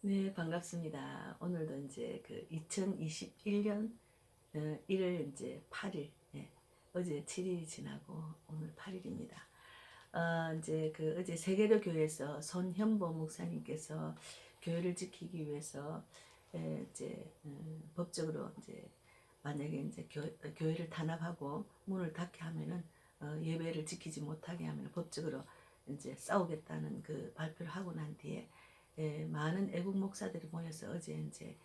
네, 반갑습니다. 오늘도 이제 그 2021년 어, 1월 이제 8일, 예, 어제 7일이 지나고 오늘 8일입니다. 어, 이제 그 어제 세계로 교회에서 손현보 목사님께서 교회를 지키기 위해서 예, 이제 음, 법적으로 이제 만약에 이제 교, 교회를 탄압하고 문을 닫게 하면은 어, 예배를 지키지 못하게 하면 법적으로 이제 싸우겠다는 그 발표를 하고 난 뒤에 예, 많은 애국 목사들이 모여서 어제 이제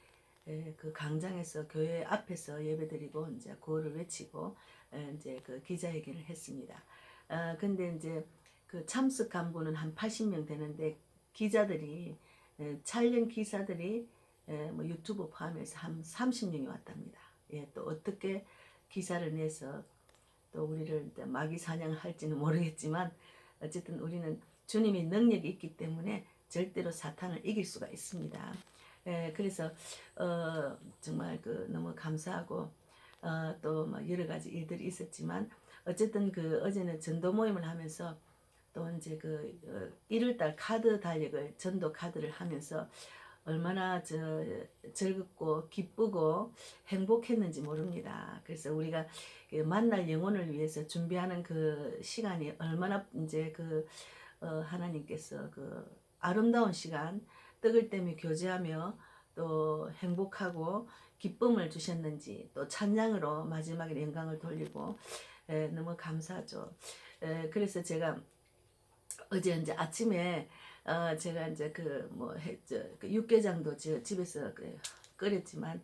예, 그 강장에서 교회 앞에서 예배드리고 이제 구호를 외치고 예, 이제 그 기자회견을 했습니다. 아 근데 이제 그 참석 간부는 한 80명 되는데 기자들이 예, 촬영 기사들이 예, 뭐 유튜브 포함해서 한 30명이 왔답니다. 예, 또 어떻게 기사를 내서 또 우리를 마귀 사냥을 할지는 모르겠지만 어쨌든 우리는 주님이 능력이 있기 때문에 절대로 사탄을 이길 수가 있습니다. 예, 그래서 어, 정말 그 너무 감사하고 어, 또뭐 여러 가지 일들이 있었지만 어쨌든 그 어제는 전도 모임을 하면서 또 이제 그 어, 1월달 카드 달력을 전도 카드를 하면서 얼마나 저 즐겁고 기쁘고 행복했는지 모릅니다. 그래서 우리가 그 만날 영혼을 위해서 준비하는 그 시간이 얼마나 이제 그 어, 하나님께서 그 아름다운 시간 떡을 떼며 교제하며 또 행복하고 기쁨을 주셨는지 또 찬양으로 마지막에 영광을 돌리고 에, 너무 감사하죠. 에, 그래서 제가 어제 이제 아침에 어, 제가 이제 그뭐 그 육개장도 저 집에서 그 끓였지만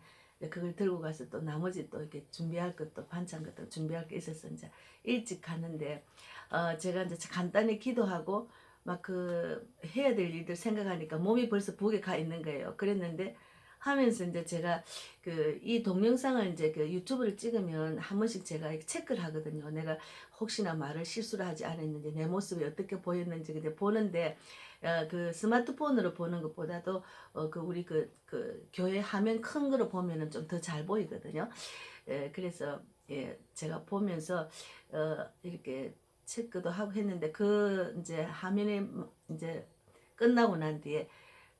그걸 들고 가서 또 나머지 또 이렇게 준비할 것도 반찬 것도 준비할 게 있어서 이제 일찍 갔는데 어, 제가 이제 간단히 기도하고 막 그 해야 될 일들 생각하니까 몸이 벌써 북에 가 있는 거예요. 그랬는데 하면서 이제 제가 그 이 동영상을 이제 그 유튜브를 찍으면 한 번씩 제가 체크를 하거든요. 내가 혹시나 말을 실수를 하지 않았는지 내 모습이 어떻게 보였는지 근데 보는데 어, 그 스마트폰으로 보는 것보다도 어, 그 우리 그, 그 교회 화면 큰 거로 보면은 좀 더 잘 보이거든요. 예, 그래서 예, 제가 보면서 어, 이렇게 체크도 하고 했는데 그 이제 화면에 이제 끝나고 난 뒤에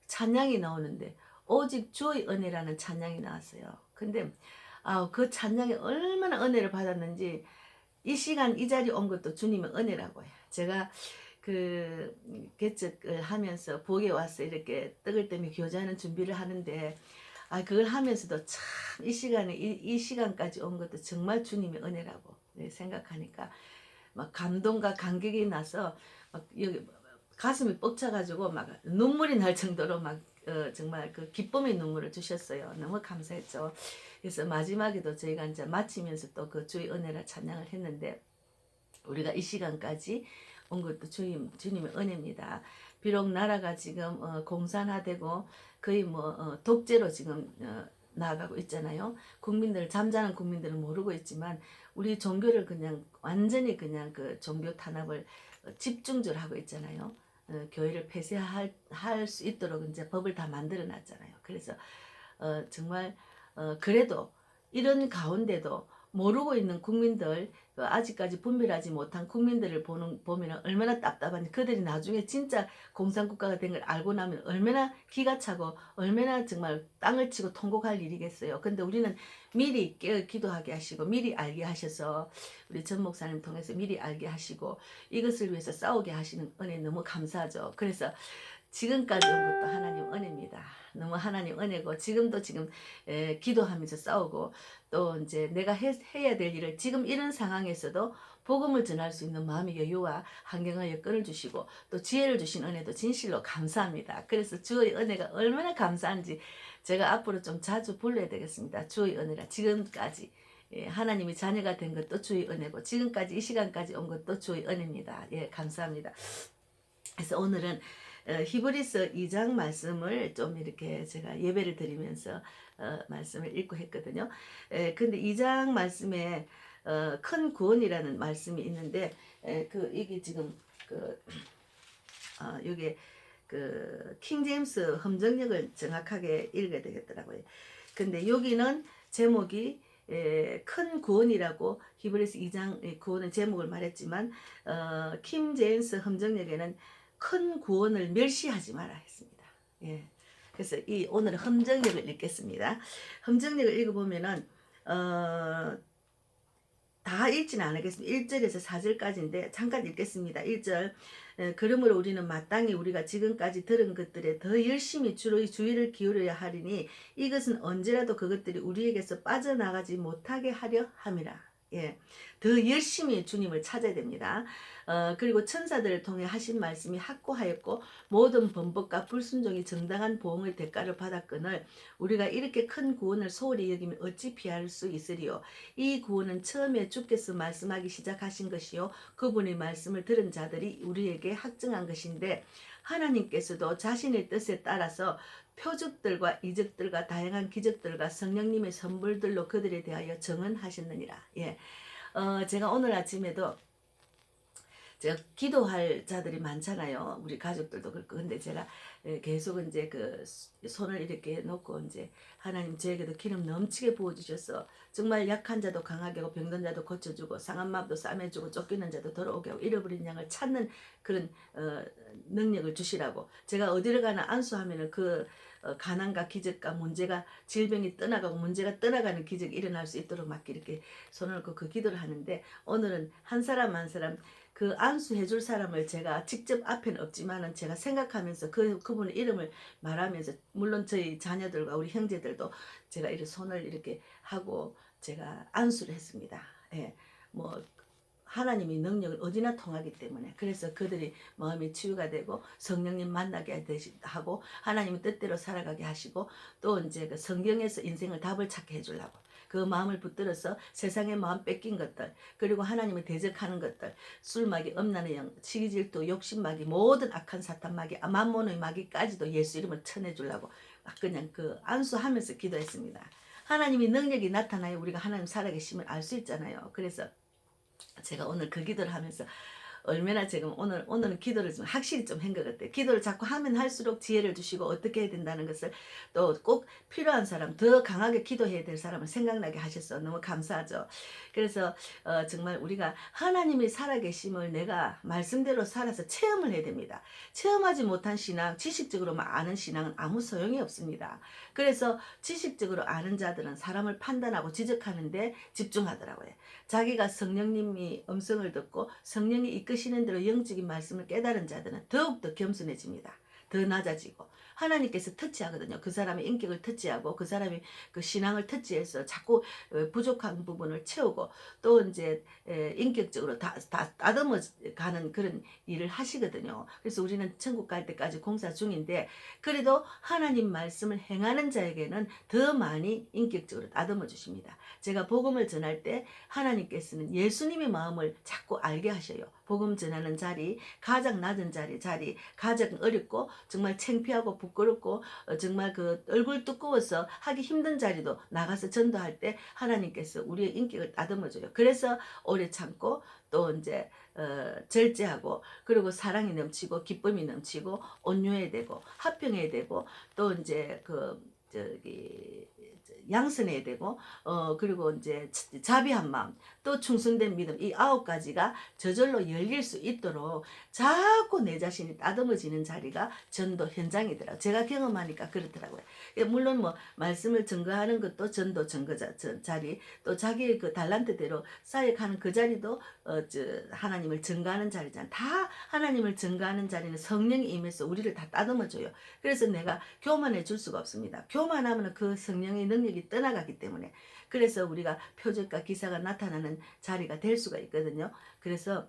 찬양이 나오는데 오직 주의 은혜라는 찬양이 나왔어요. 근데 아, 그 찬양이 얼마나 은혜를 받았는지 이 시간 이 자리 온 것도 주님의 은혜라고 해요. 제가 그 개척을 하면서 복에 와서 이렇게 떡을 때문에 교제하는 준비를 하는데 아 그걸 하면서도 참 이 시간에 이, 이 시간까지 온 것도 정말 주님의 은혜라고 네, 생각하니까 막 감동과 감격이 나서 막 여기 가슴이 뻑차가지고 막 눈물이 날 정도로 막 어, 정말 그 기쁨의 눈물을 주셨어요. 너무 감사했죠. 그래서 마지막에도 저희가 이제 마치면서 또 그 주의 은혜라 찬양을 했는데 우리가 이 시간까지 온 것도 주님, 주님의 은혜입니다. 비록 나라가 지금 어, 공산화되고 거의 뭐 어, 독재로 지금 어, 나아가고 있잖아요. 국민들 잠자는 국민들은 모르고 있지만 우리 종교를 그냥 완전히 그냥 그 종교 탄압을 어, 집중적으로 하고 있잖아요. 어, 교회를 폐쇄할 할 수 있도록 이제 법을 다 만들어 놨잖아요. 그래서 어, 정말 어, 그래도 이런 가운데도 모르고 있는 국민들 그 아직까지 분별하지 못한 국민들을 보는 보면 얼마나 답답한지 그들이 나중에 진짜 공산국가가 된 걸 알고 나면 얼마나 기가 차고 얼마나 정말 땅을 치고 통곡할 일이겠어요. 근데 우리는 미리 깨어 기도하게 하시고 미리 알게 하셔서 우리 전 목사님 통해서 미리 알게 하시고 이것을 위해서 싸우게 하시는 은혜 너무 감사하죠. 그래서 지금까지 온 것도 하나님 은혜입니다. 너무 하나님 은혜고 지금도 지금 에, 기도하면서 싸우고 또 이제 내가 해, 해야 될 일을 지금 이런 상황에서도 복음을 전할 수 있는 마음의 여유와 환경을 여건을 주시고 또 지혜를 주신 은혜도 진실로 감사합니다. 그래서 주의 은혜가 얼마나 감사한지 제가 앞으로 좀 자주 불러야 되겠습니다. 주의 은혜라 지금까지 예, 하나님이 자녀가 된 것도 주의 은혜고 지금까지 이 시간까지 온 것도 주의 은혜입니다. 예, 감사합니다. 그래서 오늘은 어, 히브리서 2장 말씀을 좀 이렇게 제가 예배를 드리면서 어, 말씀을 읽고 했거든요. 에, 근데 2장 말씀에 어, 큰 구원이라는 말씀이 있는데 에, 그 이게 지금 그 어, 요게 그 킹제임스 험정력을 정확하게 읽어야 되겠더라고요. 근데 여기는 제목이 에, 큰 구원이라고 히브리서 2장 구원은 제목을 말했지만 어, 킴 제임스 험정력에는 큰 구원을 멸시하지 마라 했습니다. 예. 그래서 이 오늘은 험정력을 읽겠습니다. 험정력을 읽어보면은 어, 다 읽지는 않겠습니다. 1절에서 4절까지인데 잠깐 읽겠습니다. 1절 에, 그러므로 우리는 마땅히 우리가 지금까지 들은 것들에 더 열심히 주로 주의를 기울여야 하리니 이것은 언제라도 그것들이 우리에게서 빠져나가지 못하게 하려 함이라. 예. 더 열심히 주님을 찾아야 됩니다. 어, 그리고 천사들을 통해 하신 말씀이 확고하였고 모든 범법과 불순종이 정당한 보응의 대가를 받았거늘 우리가 이렇게 큰 구원을 소홀히 여기면 어찌 피할 수 있으리요 이 구원은 처음에 주께서 말씀하기 시작하신 것이요 그분의 말씀을 들은 자들이 우리에게 확증한 것인데 하나님께서도 자신의 뜻에 따라서 표적들과 이적들과 다양한 기적들과 성령님의 선물들로 그들에 대하여 정언하셨느니라. 예. 어, 제가 오늘 아침에도 제가 기도할 자들이 많잖아요. 우리 가족들도 그렇고. 근데 제가 예, 계속 이제 그 손을 이렇게 놓고 이제 하나님 저에게도 기름 넘치게 부어주셔서 정말 약한 자도 강하게 하고 병든 자도 고쳐주고 상한 마음도 싸매주고 쫓기는 자도 돌아오게 하고 잃어버린 양을 찾는 그런 어, 능력을 주시라고 제가 어디를 가나 안수하면은 그 어, 가난과 기적과 문제가 질병이 떠나가고 문제가 떠나가는 기적이 일어날 수 있도록 막 이렇게 손을 놓고 그 기도를 하는데 오늘은 한 사람 한 사람 그 안수해 줄 사람을 제가 직접 앞에는 없지만은 제가 생각하면서 그 그분의 이름을 말하면서 물론 저희 자녀들과 우리 형제들도 제가 이렇게 손을 이렇게 하고 제가 안수를 했습니다. 예. 뭐 하나님이 능력을 어디나 통하기 때문에 그래서 그들이 마음이 치유가 되고 성령님 만나게 하고 하나님의 뜻대로 살아가게 하시고 또 이제 그 성경에서 인생을 답을 찾게 해주려고 그 마음을 붙들어서 세상의 마음 뺏긴 것들 그리고 하나님을 대적하는 것들 술마귀 음란의 영 시기질투 욕심마귀 모든 악한 사탄마귀 만몬의 마귀까지도 예수 이름을 쳐내주려고 막 그냥 그 안수하면서 기도했습니다. 하나님이 능력이 나타나야 우리가 하나님 살아계심을 알 수 있잖아요. 그래서 제가 오늘 그 기도를 하면서 얼마나 지금 오늘 오늘은 기도를 좀 확실히 좀 한 것 같아요. 기도를 자꾸 하면 할수록 지혜를 주시고 어떻게 해야 된다는 것을 또 꼭 필요한 사람, 더 강하게 기도해야 될 사람을 생각나게 하셔서 너무 감사하죠. 그래서 어, 정말 우리가 하나님이 살아계심을 내가 말씀대로 살아서 체험을 해야 됩니다. 체험하지 못한 신앙, 지식적으로만 아는 신앙은 아무 소용이 없습니다. 그래서 지식적으로 아는 자들은 사람을 판단하고 지적하는데 집중하더라고요. 자기가 성령님이 음성을 듣고 성령이 이끄시는 대로 영적인 말씀을 깨달은 자들은 더욱더 겸손해집니다. 더 낮아지고 하나님께서 터치하거든요. 그 사람의 인격을 터치하고 그 사람이 그 신앙을 터치해서 자꾸 어, 부족한 부분을 채우고 또 이제 에, 인격적으로 다, 다 따듬어 가는 그런 일을 하시거든요. 그래서 우리는 천국 갈 때까지 공사 중인데 그래도 하나님 말씀을 행하는 자에게는 더 많이 인격적으로 따듬어 주십니다. 제가 복음을 전할 때 하나님께서는 예수님의 마음을 자꾸 알게 하셔요. 복음 전하는 자리, 가장 낮은 자리, 자리, 가장 어렵고 정말 창피하고 부끄럽고 어, 정말 그 얼굴 두꺼워서 하기 힘든 자리도 나가서 전도할 때 하나님께서 우리의 인격을 따듬어줘요. 그래서 오래 참고 또 이제 어, 절제하고 그리고 사랑이 넘치고 기쁨이 넘치고 온유해야 되고 화평해야 되고 또 이제 그 저기 양선해야 되고 어 그리고 이제 자비한 마음 또 충성된 믿음 이 아홉 가지가 저절로 열릴 수 있도록 자꾸 내 자신이 따듬어지는 자리가 전도 현장이더라고요. 제가 경험하니까 그렇더라고요. 예, 물론 뭐 말씀을 증거하는 것도 전도 증거 자리 또 자기의 그 달란트대로 사역하는 그 자리도 어, 저, 하나님을 증거하는 자리잖아. 다 하나님을 증거하는 자리는 성령이 임해서 우리를 다 따듬어줘요. 그래서 내가 교만해 줄 수가 없습니다. 교만하면 그 성령의 능력이 떠나가기 때문에 그래서 우리가 표적과 기사가 나타나는 자리가 될 수가 있거든요. 그래서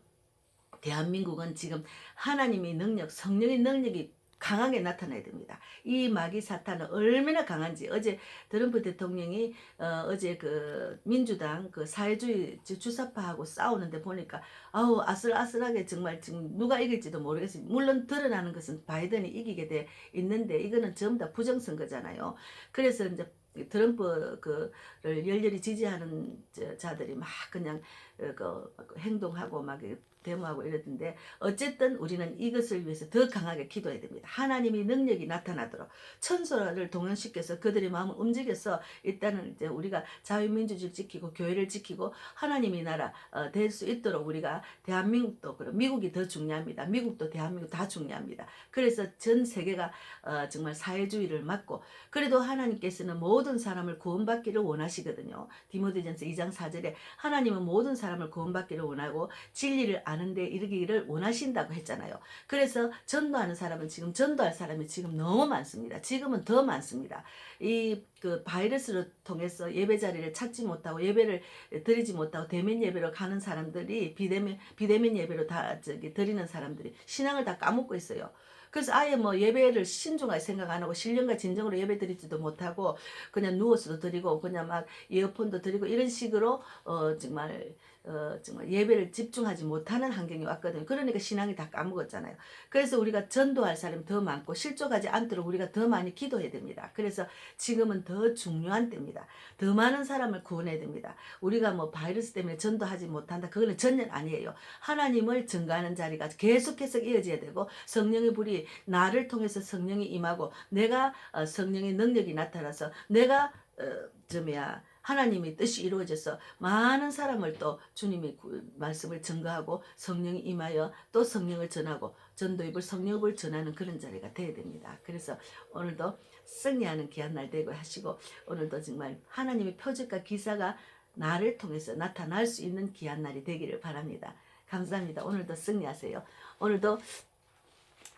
대한민국은 지금 하나님의 능력, 성령의 능력이 강하게 나타나야 됩니다. 이 마귀 사탄은 얼마나 강한지 어제 트럼프 대통령이 어, 제그 민주당 그 사회주의 주- 주사파하고 싸우는데 보니까 아우 아슬아슬하게 정말 지금 누가 이길지도 모르겠어요. 물론 드러나는 것은 바이든이 이기게 돼 있는데 이거는 전부 다 부정선거잖아요. 그래서 이제 트럼프 그를 열렬히 지지하는 저- 자들이 막 그냥 어, 그, 그 행동하고 막 데모하고 이러던데 어쨌든 우리는 이것을 위해서 더 강하게 기도해야 됩니다. 하나님이 능력이 나타나도록 천소를 동원시켜서 그들의 마음을 움직여서 일단은 이제 우리가 자유민주주의를 지키고 교회를 지키고 하나님이 나라 어, 될수 있도록 우리가 대한민국도 그리고 미국이 더 중요합니다. 미국도 대한민국 다 중요합니다. 그래서 전 세계가 어, 정말 사회주의를 막고 그래도 하나님께서는 모든 사람을 구원받기를 원하시거든요. 디모데전서 2장 4절에 하나님은 모든 사람 을 구원받기를 원하고 진리를 아는데 이르기를 원하신다고 했잖아요. 그래서 전도하는 사람은 지금 전도할 사람이 지금 너무 많습니다. 지금은 더 많습니다. 이 그 바이러스를 통해서 예배 자리를 찾지 못하고 예배를 드리지 못하고 대면 예배로 가는 사람들이 비대면 비대면 예배로 다 저기 드리는 사람들이 신앙을 다 까먹고 있어요. 그래서 아예 뭐 예배를 신중하게 생각 안 하고 신령과 진정으로 예배 드리지도 못하고 그냥 누워서도 드리고 그냥 막 이어폰도 드리고 이런 식으로 어 정말 어 정말 예배를 집중하지 못하는 환경이 왔거든요. 그러니까 신앙이 다 까먹었잖아요. 그래서 우리가 전도할 사람이 더 많고 실족하지 않도록 우리가 더 많이 기도해야 됩니다. 그래서 지금은 더 중요한 때입니다. 더 많은 사람을 구원해야 됩니다. 우리가 뭐 바이러스 때문에 전도하지 못한다. 그거는 전혀 아니에요. 하나님을 증거하는 자리가 계속해서 이어져야 되고 성령의 불이 나를 통해서 성령이 임하고 내가 어, 성령의 능력이 나타나서 내가 어, 좀야 하나님의 뜻이 이루어져서 많은 사람을 또 주님의 구- 말씀을 증거하고 성령이 임하여 또 성령을 전하고 전도입을 성령을 전하는 그런 자리가 되어야 됩니다. 그래서 오늘도 승리하는 귀한 날 되고 하시고 오늘도 정말 하나님의 표적과 기사가 나를 통해서 나타날 수 있는 귀한 날이 되기를 바랍니다. 감사합니다. 오늘도 승리하세요. 오늘도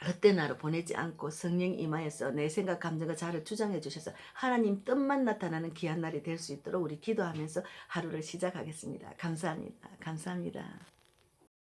헛된 하루 보내지 않고 성령 임하여서 내 생각 감정과 자를 주장해 주셔서 하나님 뜻만 나타나는 귀한 날이 될 수 있도록 우리 기도하면서 하루를 시작하겠습니다. 감사합니다. 감사합니다.